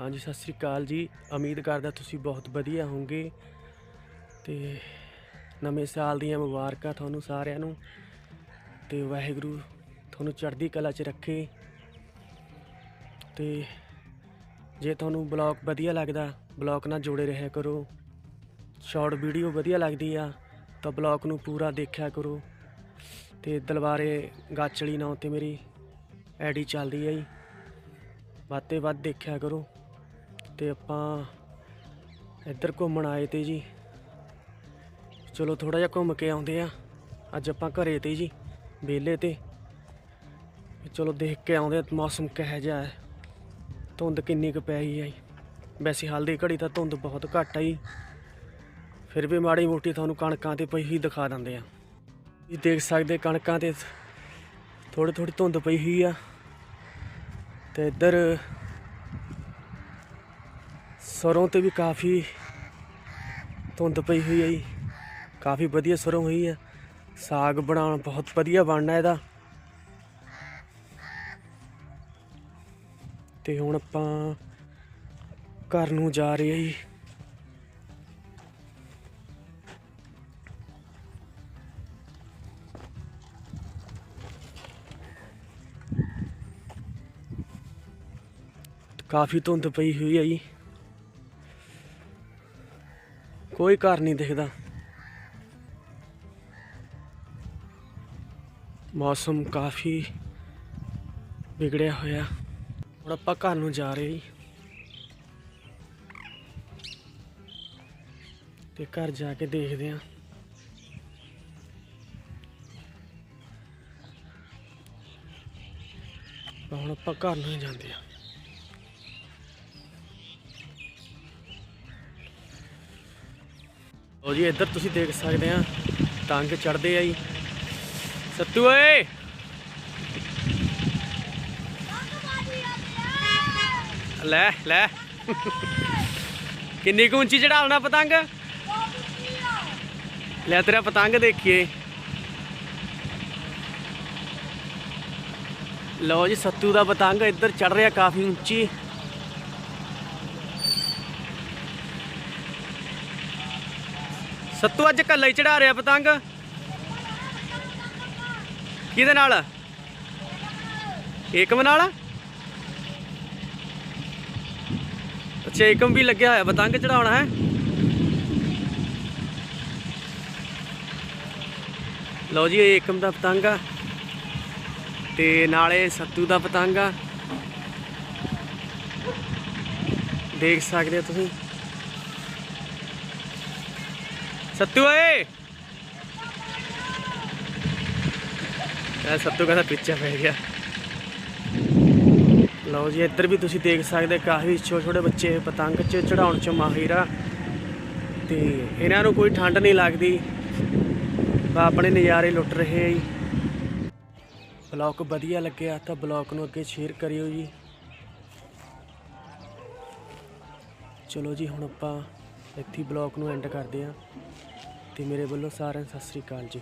ਹਾਂਜੀ, ਸਤਿ ਸ੍ਰੀ ਅਕਾਲ ਜੀ। ਉਮੀਦ ਕਰਦਾ ਤੁਸੀਂ ਬਹੁਤ ਵਧੀਆ ਹੋਵੋਗੇ ਤੇ ਨਵੇਂ ਸਾਲ ਦੀਆਂ ਮੁਬਾਰਕਾਂ ਤੁਹਾਨੂੰ ਸਾਰਿਆਂ ਨੂੰ ਤੇ ਵਾਹਿਗੁਰੂ ਤੁਹਾਨੂੰ ਚੜ੍ਹਦੀ ਕਲਾ 'ਚ ਰੱਖੇ। ਤੇ ਜੇ ਤੁਹਾਨੂੰ ਬਲੌਗ ਵਧੀਆ ਲੱਗਦਾ, ਬਲੌਗ ਨਾਲ ਜੁੜੇ ਰਹਿਆ ਕਰੋ। ਸ਼ਾਰਟ ਵੀਡੀਓ ਵਧੀਆ ਲੱਗਦੀ ਆ, ਤਾਂ ਬਲੌਗ ਨੂੰ ਪੂਰਾ ਦੇਖਿਆ ਕਰੋ। ਤੇ ਦਲਵਾਰੇ ਗਾਚਲੀ ਨਾਂ ਤੇ ਮੇਰੀ ਐਡੀ ਚੱਲਦੀ ਹੈ ਜੀ। ਵੱਧ ਤੇ ਵੱਧ ਦੇਖਿਆ ਕਰੋ। ਤੇ ਆਪਾਂ ਇੱਧਰ ਘੁੰਮਣ ਆਏ ਤੇ ਜੀ। ਚਲੋ ਥੋੜਾ ਜਿਹਾ ਘੁੰਮ ਕੇ ਆਉਂਦੇ ਆ ਅੱਜ ਆਪਾਂ ਘਰੇ ਤੇ ਜੀ, ਵਿਹਲੇ ਤੇ। ਚਲੋ ਦੇਖ ਕੇ ਆਉਂਦੇ ਆ ਮੌਸਮ ਕਿਹੋ ਜਿਹਾ ਹੈ। ਧੁੰਦ ਕਿੰਨੀ ਕੁ ਪੈ ਗਈ ਹੈ ਜੀ। ਵੈਸੇ ਹਾਲ ਦੀ ਘੜੀ ਤਾਂ ਧੁੰਦ ਬਹੁਤ ਘੱਟ ਆਈ ਫਿਰ ਵੀ ਮਾੜੀ ਮੋਟੀ ਤੁਹਾਨੂੰ ਕਣਕਾਂ ਤੇ ਪਈ ਹੀ ਦਿਖਾ ਦਿੰਦੇ ਆ ਇਹ ਦੇਖ ਸਕਦੇ ਕਣਕਾਂ ਤੇ ਥੋੜੀ ਥੋੜੀ ਧੁੰਦ ਪਈ ਹੋਈ ਆ। ਤੇ ਇੱਧਰ ਸਰੋਂ ਤੇ ਵੀ ਕਾਫੀ ਧੁੰਦ ਪਈ ਹੋਈ ਹੈ ਜੀ। ਕਾਫੀ ਵਧੀਆ ਸਰੋਂ ਹੋਈ ਹੈ। ਸਾਗ ਬਣਾਉਣ ਬਹੁਤ ਵਧੀਆ ਬਣਨਾ ਇਹਦਾ। ਤੇ ਹੁਣ ਆਪਾਂ ਘਰ ਨੂੰ ਜਾ ਰਹੇ ਹਾਂ ਜੀ। ਕਾਫੀ ਧੁੰਦ ਪਈ ਹੋਈ ਹੈ ਜੀ। ਕੋਈ ਘਰ ਨਹੀਂ ਦਿਖਦਾ। ਮੌਸਮ ਕਾਫੀ ਵਿਗੜਿਆ ਹੋਇਆ। ਹੁਣ ਆਪਾਂ ਘਰ ਨੂੰ ਜਾ ਰਹੇ ਜੀ ਤੇ ਘਰ ਜਾ ਕੇ ਦੇਖਦੇ ਹਾਂ। ਹੁਣ ਆਪਾਂ ਘਰ ਨੂੰ ਹੀ ਜਾਂਦੇ ਹਾਂ। ਲੋ ਜੀ, ਇੱਧਰ ਤੁਸੀਂ ਦੇਖ ਸਕਦੇ ਆ, ਟੰਗ ਚੜਦੇ ਆ ਜੀ। ਸੱਤੂ ਓਏ! ਲੈ ਲੈ। ਕਿੰਨੀ ਕੁ ਉੱਚੀ ਚੜਾਉਣਾ ਪਤੰਗ? ਲੈ ਤੇਰਾ ਪਤੰਗ ਦੇਖੀਏ। ਲਓ ਜੀ, ਸੱਤੂ ਦਾ ਪਤੰਗ ਇੱਧਰ ਚੜ ਰਿਹਾ ਕਾਫੀ ਉੱਚੀ। ਸੱਤੂ ਅੱਜ ਕੱਲਾ ਹੀ ਚੜਾ ਰਿਹਾ ਪਤੰਗ। ਕਿਹਦੇ ਨਾਲ? ਏਕਮ ਨਾਲ? ਅੱਛਾ, ਏਕਮ ਵੀ ਲੱਗਿਆ ਹੋਇਆ, ਪਤੰਗ ਚੜਾਉਣਾ ਹੈ। ਲਓ ਜੀ, ਇਹ ਏਕਮ ਦਾ ਪਤੰਗ ਆ ਤੇ ਨਾਲੇ ਸੱਤੂ ਦਾ ਪਤੰਗ ਆ। ਦੇਖ ਸਕਦੇ ਹੋ ਤੁਸੀਂ। ਸੱਤੂ ਓਏ ਸੱਤੂ ਕਹਿੰਦਾ ਪਿੱਛੇ ਪੈ ਗਿਆ ਲਓ ਜੀ ਇੱਧਰ ਵੀ ਤੁਸੀਂ ਦੇਖ ਸਕਦੇ ਕਾਫੀ ਛੋਟੇ ਛੋਟੇ ਬੱਚੇ ਪਤੰਗ 'ਚ ਚੜਾਉਣ 'ਚ ਮਾਹਿਰ ਆ ਤੇ ਇਹਨਾਂ ਨੂੰ ਕੋਈ ਠੰਡ ਨਹੀਂ ਲੱਗਦੀ ਬਾ ਆਪਣੇ ਨਜ਼ਾਰੇ ਲੁੱਟ ਰਹੇ ਆ ਜੀ ਬਲੌਗ ਵਧੀਆ ਲੱਗਿਆ ਤਾਂ ਬਲੌਗ ਨੂੰ ਅੱਗੇ ਸ਼ੇਅਰ ਕਰਿਓ ਜੀ ਚਲੋ ਜੀ ਹੁਣ ਆਪਾਂ ਇੱਥੇ ਬਲੌਗ ਨੂੰ ਐਂਡ ਕਰਦੇ ਹਾਂ। ਤੇ ਮੇਰੇ ਵੱਲੋਂ ਸਾਰਿਆਂ ਨੂੰ ਸਤਿ ਸ੍ਰੀ ਅਕਾਲ ਜੀ।